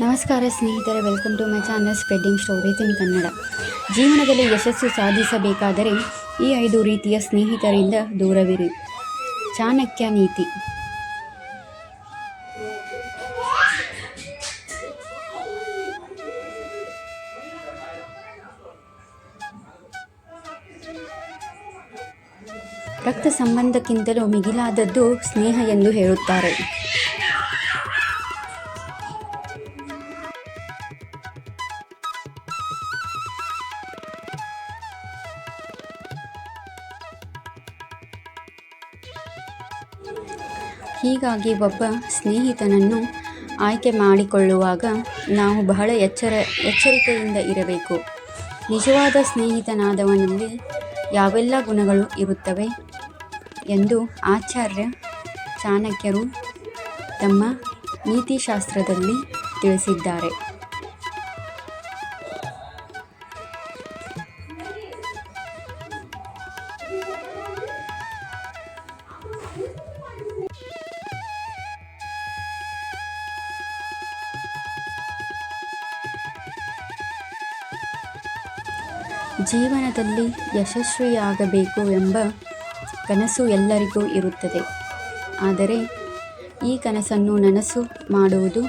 ನಮಸ್ಕಾರ ಸ್ನೇಹಿತರೆ welcome to my channel spreading stories in Kannada ಜೀವನದಲ್ಲಿ ಯಶಸ್ಸು ಸಾಧಿಸಬೇಕಾದರೆ ಈ ಐದು ರೀತಿಯ ಸ್ನೇಹಿತರಿಂದ ದೂರವಿರಿ. ಚಾಣಕ್ಯ ನೀತಿ. ರಕ್ತ ಸಂಬಂಧಕ್ಕಿಂತಲೂ ಮಿಗಿಲಾದದ್ದು ಸ್ನೇಹ ಎಂದು ಹೇಳುತ್ತಾರೆ. ಹೀಗಾಗಿ ಒಬ್ಬ ಸ್ನೇಹಿತನನ್ನು ಆಯ್ಕೆ ಮಾಡಿಕೊಳ್ಳುವಾಗ ನಾವು ಬಹಳ ಎಚ್ಚರ, ಎಚ್ಚರಿಕೆಯಿಂದ ಇರಬೇಕು. ನಿಜವಾದ ಸ್ನೇಹಿತನಾದವನಲ್ಲಿ ಯಾವೆಲ್ಲ ಗುಣಗಳು ಇರುತ್ತವೆ ಎಂದು ಆಚಾರ್ಯ ಚಾಣಕ್ಯರು ತಮ್ಮ ನೀತಿಶಾಸ್ತ್ರದಲ್ಲಿ ತಿಳಿಸಿದ್ದಾರೆ. ಜೀವನದಲ್ಲಿ ಯಶಸ್ವಿಯಾಗಬೇಕು ಎಂಬ ಕನಸು ಎಲ್ಲರಿಗೂ ಇರುತ್ತದೆ. ಆದರೆ ಈ ಕನಸನ್ನು ನನಸು ಮಾಡುವುದು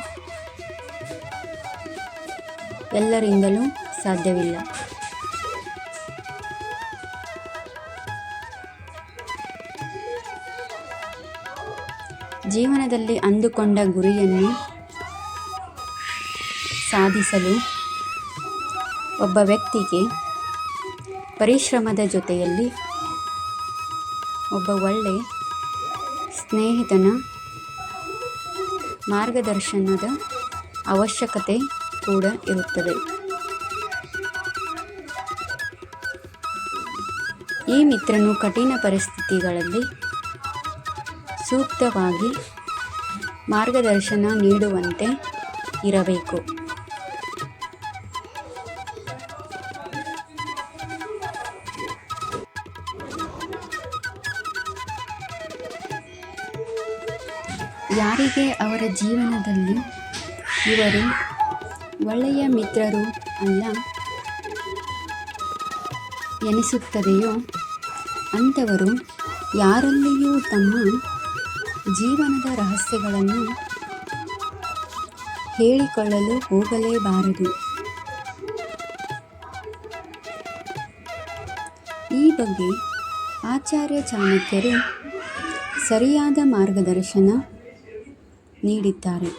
ಎಲ್ಲರಿಂದಲೂ ಸಾಧ್ಯವಿಲ್ಲ. ಜೀವನದಲ್ಲಿ ಅಂದುಕೊಂಡ ಗುರಿಯನ್ನು ಸಾಧಿಸಲು ಒಬ್ಬ ವ್ಯಕ್ತಿಗೆ ಪರಿಶ್ರಮದ ಜೊತೆಯಲ್ಲಿ ಒಬ್ಬ ಒಳ್ಳೆ ಸ್ನೇಹಿತನ ಮಾರ್ಗದರ್ಶನದ ಅವಶ್ಯಕತೆ ಕೂಡ ಇರುತ್ತದೆ. ಈ ಮಿತ್ರನು ಕಠಿಣ ಪರಿಸ್ಥಿತಿಗಳಲ್ಲಿ ಸೂಕ್ತವಾಗಿ ಮಾರ್ಗದರ್ಶನ ನೀಡುವಂತೆ ಇರಬೇಕು. ಯಾರಿಗೆ ಅವರ ಜೀವನದಲ್ಲಿ ಇವರು ಒಳ್ಳೆಯ ಮಿತ್ರರು ಅಲ್ಲ ಎನಿಸುತ್ತದೆಯೋ ಅಂಥವರು ಯಾರಲ್ಲಿಯೂ ತಮ್ಮ ಜೀವನದ ರಹಸ್ಯಗಳನ್ನು ಹೇಳಿಕೊಳ್ಳಲು ಹೋಗಲೇಬಾರದು. ಈ ಬಗ್ಗೆ ಆಚಾರ್ಯ ಚಾಣಕ್ಯರು ಸರಿಯಾದ ಮಾರ್ಗದರ್ಶನ ನೀಡಿದ್ದಾರೆ.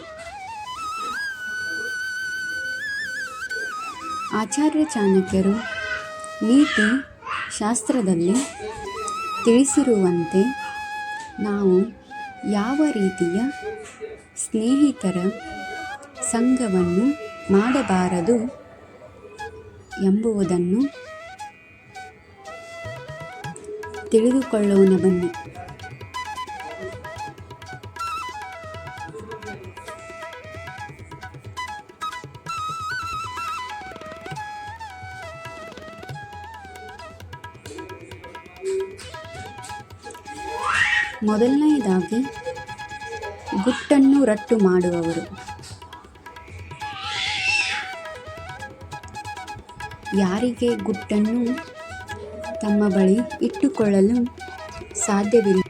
ಆಚಾರ್ಯ ಚಾಣಕ್ಯರು ನೀತಿ ಶಾಸ್ತ್ರದಲ್ಲಿ ತಿಳಿಸಿರುವಂತೆ ನಾವು ಯಾವ ರೀತಿಯ ಸ್ನೇಹಿತರ ಸಂಘವನ್ನು ಮಾಡಬಾರದು ಎಂಬುವುದನ್ನು ತಿಳಿದುಕೊಳ್ಳೋಣ ಬನ್ನಿ. ಮೊದಲನೆಯದಾಗಿ ಗುಟ್ಟನ್ನು ರಟ್ಟು ಮಾಡುವವರು. ಯಾರಿಗೆ ಗುಟ್ಟನ್ನು ತಮ್ಮ ಬಳಿ ಇಟ್ಟುಕೊಳ್ಳಲು ಸಾಧ್ಯವಿಲ್ಲ.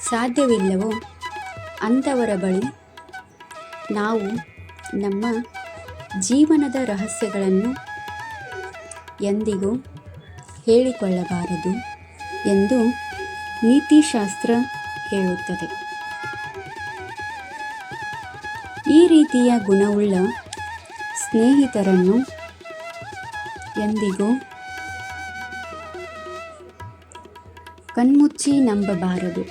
ಸಾಧ್ಯವಿಲ್ಲವೋ ಅಂಥವರ ಬಳಿ ನಾವು ನಮ್ಮ ಜೀವನದ ರಹಸ್ಯಗಳನ್ನು ಎಂದಿಗೂ ಹೇಳಿಕೊಳ್ಳಬಾರದು ಎಂದು ನೀತಿಶಾಸ್ತ್ರ ಹೇಳುತ್ತದೆ. ಈ ರೀತಿಯ ಗುಣವುಳ್ಳ ಸ್ನೇಹಿತರನ್ನು ಎಂದಿಗೂ ಕಣ್ಮುಚ್ಚಿ ನಂಬಬಾರದು.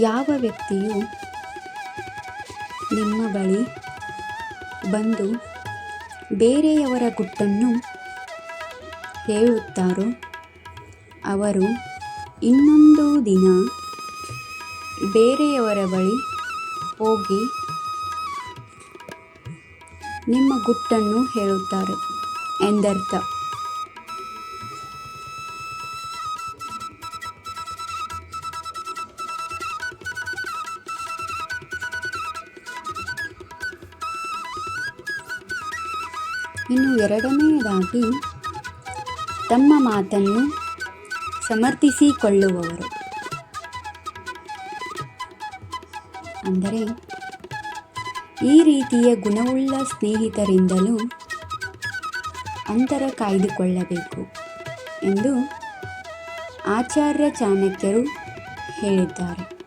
ಯಾವ ವ್ಯಕ್ತಿಯು ನಿಮ್ಮ ಬಳಿ ಬಂದು ಬೇರೆಯವರ ಗುಟ್ಟನ್ನು ಹೇಳುತ್ತಾರೋ ಅವರು ಇನ್ನೊಂದು ದಿನ ಬೇರೆಯವರ ಬಳಿ ಹೋಗಿ ನಿಮ್ಮ ಗುಟ್ಟನ್ನು ಹೇಳುತ್ತಾರೆ ಎಂದರ್ಥ. ಇನ್ನು ಎರಡನೆಯದಾಗಿ ತಮ್ಮ ಮಾತನ್ನು ಸಮರ್ಥಿಸಿಕೊಳ್ಳುವವರು. ಅಂದರೆ, ಈ ರೀತಿಯ ಗುಣವುಳ್ಳ ಸ್ನೇಹಿತರಿಂದಲೂ ಅಂತರ ಕಾಯ್ದುಕೊಳ್ಳಬೇಕು ಎಂದು ಆಚಾರ್ಯ ಚಾಣಕ್ಯರು ಹೇಳಿದ್ದಾರೆ.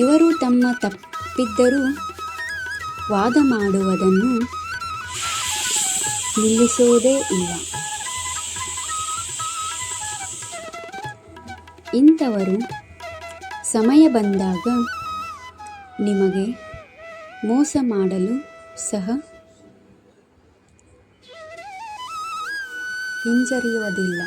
ಇವರು ತಮ್ಮ ತಪ್ಪಿದ್ದರೂ ವಾದ ಮಾಡುವುದನ್ನು ನಿಲ್ಲಿಸುವುದೇ ಇಲ್ಲ. ಇಂಥವರು ಸಮಯ ಬಂದಾಗ ನಿಮಗೆ ಮೋಸ ಮಾಡಲು ಸಹ ಹಿಂಜರಿಯುವುದಿಲ್ಲ.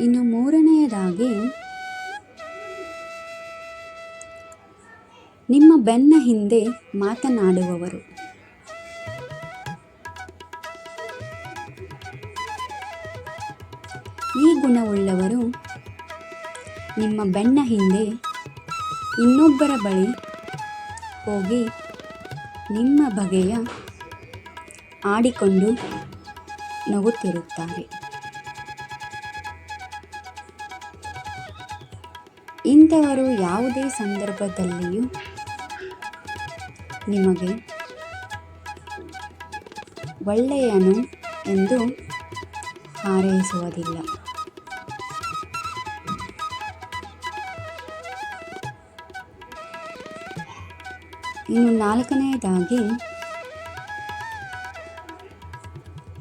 ಇನ್ನು ಮೂರನೆಯದಾಗಿ, ನಿಮ್ಮ ಬೆನ್ನ ಹಿಂದೆ ಮಾತನಾಡುವವರು. ಈ ಗುಣವುಳ್ಳವರು ನಿಮ್ಮ ಬೆನ್ನ ಹಿಂದೆ ಇನ್ನೊಬ್ಬರ ಬಳಿ ಹೋಗಿ ನಿಮ್ಮ ಬಗೆಯ ಆಡಿಕೊಂಡು ನಗುತ್ತಿರುತ್ತಾರೆ. ಇಂಥವರು ಯಾವುದೇ ಸಂದರ್ಭದಲ್ಲಿಯೂ ನಿಮಗೆ ಒಳ್ಳೆಯನು ಎಂದು ಹಾರೈಸುವುದಿಲ್ಲ. ಇನ್ನು ನಾಲ್ಕನೆಯದಾಗಿ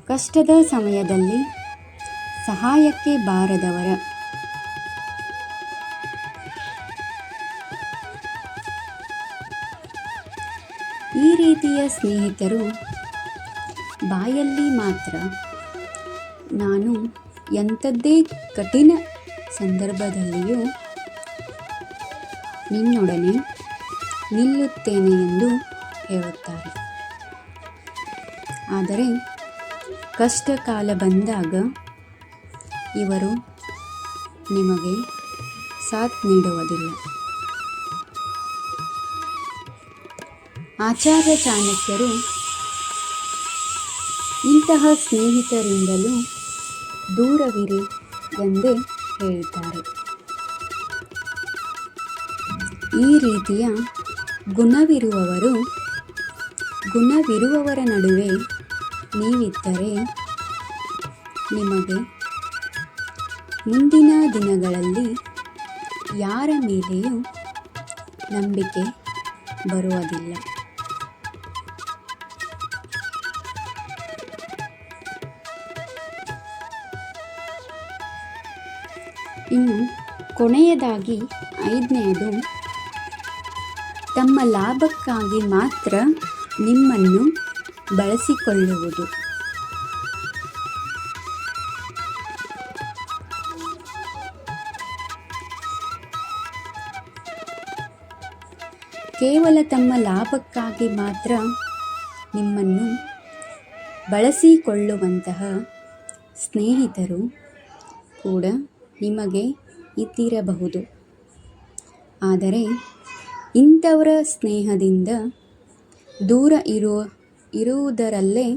ಕಷ್ಟದ ಸಮಯದಲ್ಲಿ ಸಹಾಯಕ್ಕೆ ಬಾರದವರ ಈ ರೀತಿಯ ಸ್ನೇಹಿತರು ಬಾಯಲ್ಲಿ ಮಾತ್ರ. ನಾನು ಎಂಥದ್ದೇ ಕಠಿಣ ಸಂದರ್ಭದಲ್ಲಿಯೂ ನಿನ್ನೊಡನೆ ನಿಲ್ಲುತ್ತೇನೆ ಎಂದು ಹೇಳುತ್ತಾರೆ. ಆದರೆ ಕಷ್ಟ ಕಾಲ ಬಂದಾಗ ಇವರು ನಿಮಗೆ ಸಾಥ್ ನೀಡುವುದಿಲ್ಲ. ಆಚಾರ್ಯ ಚಾಣಕ್ಯರು ಇಂತಹ ಸ್ನೇಹಿತರಿಂದಲೂ ದೂರವಿರಿ ಎಂದೇ ಹೇಳಿದ್ದಾರೆ. ಈ ರೀತಿಯ ಗುಣವಿರುವವರು, ಗುಣವಿರುವವರ ನಡುವೆ ನೀವಿದ್ದರೆ ನಿಮಗೆ ಮುಂದಿನ ದಿನಗಳಲ್ಲಿ ಯಾರ ಮೇಲೆಯೂ ನಂಬಿಕೆ ಬರುವುದಿಲ್ಲ. ಇನ್ನು ಕೊನೆಯದಾಗಿ ಐದನೆಯದು ತಮ್ಮ ಲಾಭಕ್ಕಾಗಿ ಮಾತ್ರ ನಿಮ್ಮನ್ನು ಬಳಸಿಕೊಳ್ಳುವುದು. ಕೇವಲ ತಮ್ಮ ಲಾಭಕ್ಕಾಗಿ ಮಾತ್ರ ನಿಮ್ಮನ್ನು ಬಳಸಿಕೊಳ್ಳುವಂತಹ ಸ್ನೇಹಿತರು ಕೂಡ ನಿಮಗೆ ಇದ್ದಿರಬಹುದು ಆದರೆ ಇಂಥವರ ಸ್ನೇಹದಿಂದ ದೂರ ಇರುವ ಇರುವುದರಲ್ಲೇ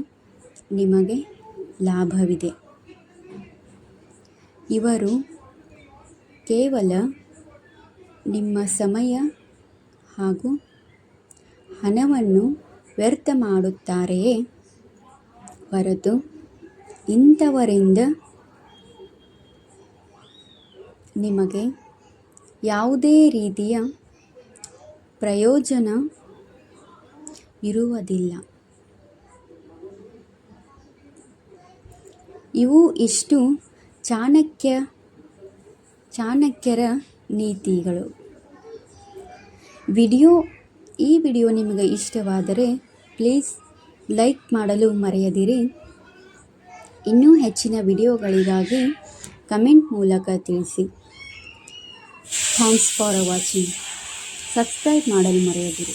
ನಿಮಗೆ ಲಾಭವಿದೆ. ಇವರು ಕೇವಲ ನಿಮ್ಮ ಸಮಯ ಹಾಗೂ ಹಣವನ್ನು ವ್ಯರ್ಥ ಮಾಡುತ್ತಾರೆಯೇ ಹೊರತು ಇಂಥವರಿಂದ ನಿಮಗೆ ಯಾವುದೇ ರೀತಿಯ ಪ್ರಯೋಜನ ಇರುವುದಿಲ್ಲ. ಇವು ಇಷ್ಟು ಚಾಣಕ್ಯ, ಚಾಣಕ್ಯರ ನೀತಿಗಳು. ವಿಡಿಯೋ, ಈ ವಿಡಿಯೋ ನಿಮಗೆ ಇಷ್ಟವಾದರೆ ಪ್ಲೀಸ್ ಲೈಕ್ ಮಾಡಲು ಮರೆಯದಿರಿ. ಇನ್ನೂ ಹೆಚ್ಚಿನ ವಿಡಿಯೋಗಳಿಗಾಗಿ ಕಮೆಂಟ್ ಮೂಲಕ ತಿಳಿಸಿ. ಥ್ಯಾಂಕ್ಸ್ ಫಾರ್ ವಾಚಿಂಗ್ ಸಬ್ಸ್ಕ್ರೈಬ್ ಮಾಡಲು ಮರೆಯದಿರಿ